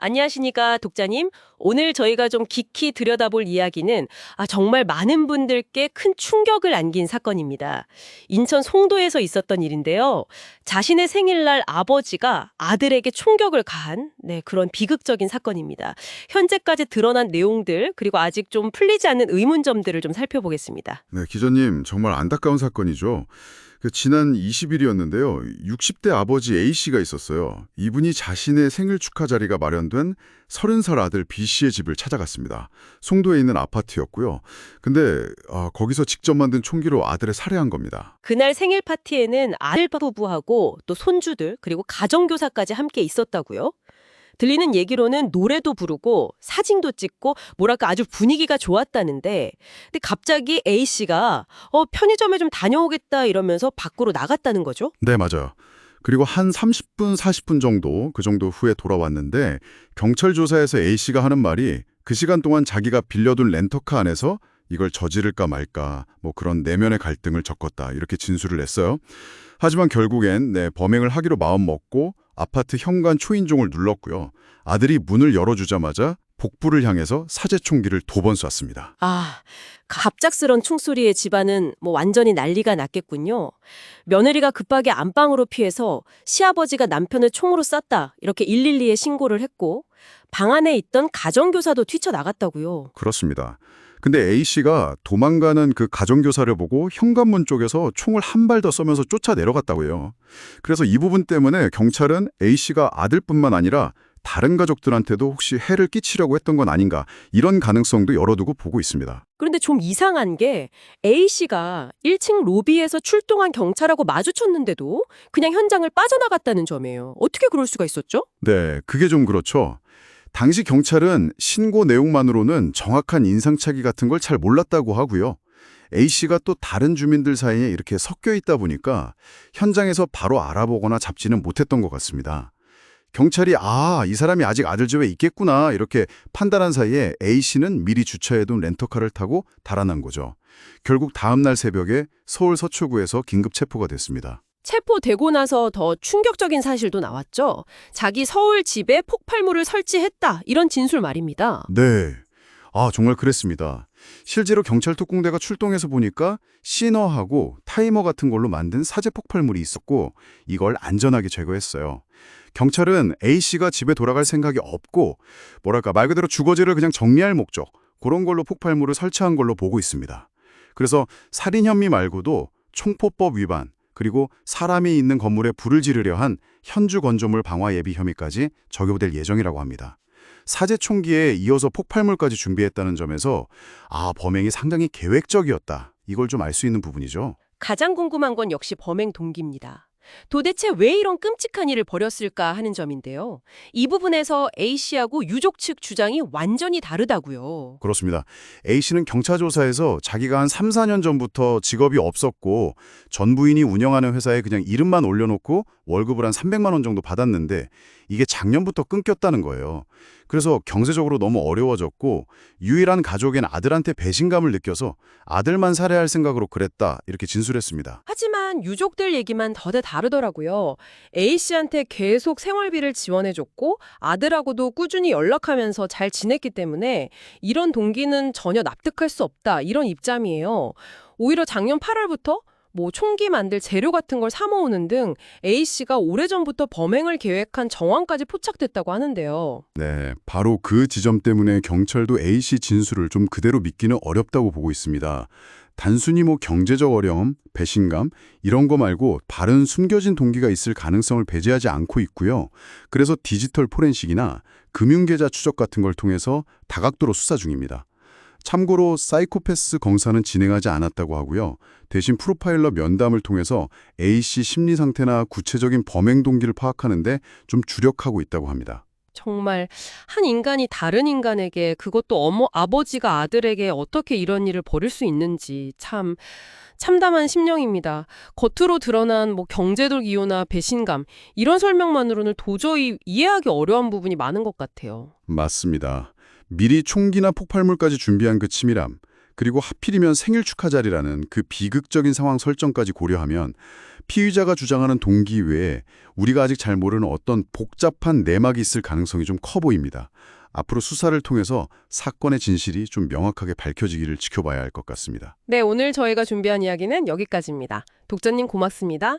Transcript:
안녕하십니까, 독자님. 오늘 저희가 좀 깊이 들여다볼 이야기는 아, 정말 많은 분들께 큰 충격을 안긴 사건입니다. 인천 송도에서 있었던 일인데요. 자신의 생일날 아버지가 아들에게 총격을 가한 네, 그런 비극적인 사건입니다. 현재까지 드러난 내용들 그리고 아직 좀 풀리지 않는 의문점들을 좀 살펴보겠습니다. 네, 기자님 정말 안타까운 사건이죠. 그 지난 20일이었는데요. 60대 아버지 A씨가 있었어요. 이분이 자신의 생일 축하 자리가 마련된 30살 아들 B씨의 집을 찾아갔습니다. 송도에 있는 아파트였고요. 근데 아, 거기서 직접 만든 총기로 아들을 살해한 겁니다. 그날 생일 파티에는 아들 부부하고 또 손주들 그리고 가정교사까지 함께 있었다고요. 들리는 얘기로는 노래도 부르고 사진도 찍고 뭐랄까 아주 분위기가 좋았다는데 근데 갑자기 A 씨가 어 편의점에 좀 다녀오겠다 이러면서 밖으로 나갔다는 거죠. 네, 맞아요. 그리고 한 30분, 40분 정도 그 정도 후에 돌아왔는데 경찰 조사에서 A씨가 하는 말이 그 시간 동안 자기가 빌려둔 렌터카 안에서 이걸 저지를까 말까 뭐 그런 내면의 갈등을 적었다 이렇게 진술을 했어요. 하지만 결국엔 네, 범행을 하기로 마음먹고 아파트 현관 초인종을 눌렀고요. 아들이 문을 열어주자마자 복부를 향해서 사제총기를 두 번 쐈습니다. 아, 갑작스런 총소리에 집안은 뭐 완전히 난리가 났겠군요. 며느리가 급하게 안방으로 피해서 시아버지가 남편을 총으로 쐈다 이렇게 112에 신고를 했고 방 안에 있던 가정교사도 뛰쳐나갔다고요. 그렇습니다. 근데 A씨가 도망가는 그 가정교사를 보고 현관문 쪽에서 총을 한 발 더 쏘면서 쫓아 내려갔다고요. 그래서 이 부분 때문에 경찰은 A씨가 아들뿐만 아니라 다른 가족들한테도 혹시 해를 끼치려고 했던 건 아닌가 이런 가능성도 열어두고 보고 있습니다. 그런데 좀 이상한 게 A씨가 1층 로비에서 출동한 경찰하고 마주쳤는데도 그냥 현장을 빠져나갔다는 점이에요. 어떻게 그럴 수가 있었죠? 네, 그게 좀 그렇죠. 당시 경찰은 신고 내용만으로는 정확한 인상착의 같은 걸 잘 몰랐다고 하고요. A씨가 또 다른 주민들 사이에 이렇게 섞여 있다 보니까 현장에서 바로 알아보거나 잡지는 못했던 것 같습니다. 경찰이 아, 이 사람이 아직 아들 집에 있겠구나 이렇게 판단한 사이에 A씨는 미리 주차해둔 렌터카를 타고 달아난 거죠. 결국 다음 날 새벽에 서울 서초구에서 긴급 체포가 됐습니다. 체포되고 나서 더 충격적인 사실도 나왔죠. 자기 서울 집에 폭발물을 설치했다. 이런 진술 말입니다. 네. 아, 정말 그랬습니다. 실제로 경찰 특공대가 출동해서 보니까 시너하고 타이머 같은 걸로 만든 사제 폭발물이 있었고 이걸 안전하게 제거했어요. 경찰은 A씨가 집에 돌아갈 생각이 없고 뭐랄까 말 그대로 주거지를 그냥 정리할 목적 그런 걸로 폭발물을 설치한 걸로 보고 있습니다. 그래서 살인 혐의 말고도 총포법 위반 그리고 사람이 있는 건물에 불을 지르려 한 현주 건조물 방화 예비 혐의까지 적용될 예정이라고 합니다. 사제 총기에 이어서 폭발물까지 준비했다는 점에서 아 범행이 상당히 계획적이었다. 이걸 좀 알 수 있는 부분이죠. 가장 궁금한 건 역시 범행 동기입니다. 도대체 왜 이런 끔찍한 일을 벌였을까 하는 점인데요. 이 부분에서 A씨하고 유족 측 주장이 완전히 다르다고요. 그렇습니다. A씨는 경찰 조사에서 자기가 한 3, 4년 전부터 직업이 없었고 전 부인이 운영하는 회사에 그냥 이름만 올려놓고 월급을 한 300만 원 정도 받았는데 이게 작년부터 끊겼다는 거예요. 그래서 경제적으로 너무 어려워졌고 유일한 가족인 아들한테 배신감을 느껴서 아들만 살해할 생각으로 그랬다 이렇게 진술했습니다. 하지만 유족들 얘기만 더대 다르더라고요. A씨한테 계속 생활비를 지원해줬고 아들하고도 꾸준히 연락하면서 잘 지냈기 때문에 이런 동기는 전혀 납득할 수 없다 이런 입장이에요. 오히려 작년 8월부터 뭐 총기 만들 재료 같은 걸 사모으는 등 A씨가 오래전부터 범행을 계획한 정황까지 포착됐다고 하는데요. 네, 바로 그 지점 때문에 경찰도 A씨 진술을 좀 그대로 믿기는 어렵다고 보고 있습니다. 단순히 뭐 경제적 어려움, 배신감 이런 거 말고 다른 숨겨진 동기가 있을 가능성을 배제하지 않고 있고요. 그래서 디지털 포렌식이나 금융계좌 추적 같은 걸 통해서 다각도로 수사 중입니다. 참고로 사이코패스 검사는 진행하지 않았다고 하고요. 대신 프로파일러 면담을 통해서 A씨 심리 상태나 구체적인 범행 동기를 파악하는데 좀 주력하고 있다고 합니다. 정말 한 인간이 다른 인간에게 그것도 어머 아버지가 아들에게 어떻게 이런 일을 벌일 수 있는지 참 참담한 심령입니다. 겉으로 드러난 뭐 경제적 이유나 배신감 이런 설명만으로는 도저히 이해하기 어려운 부분이 많은 것 같아요. 맞습니다. 미리 총기나 폭발물까지 준비한 그 치밀함, 그리고 하필이면 생일 축하 자리라는 그 비극적인 상황 설정까지 고려하면 피의자가 주장하는 동기 외에 우리가 아직 잘 모르는 어떤 복잡한 내막이 있을 가능성이 좀 커 보입니다. 앞으로 수사를 통해서 사건의 진실이 좀 명확하게 밝혀지기를 지켜봐야 할 것 같습니다. 네, 오늘 저희가 준비한 이야기는 여기까지입니다. 독자님 고맙습니다.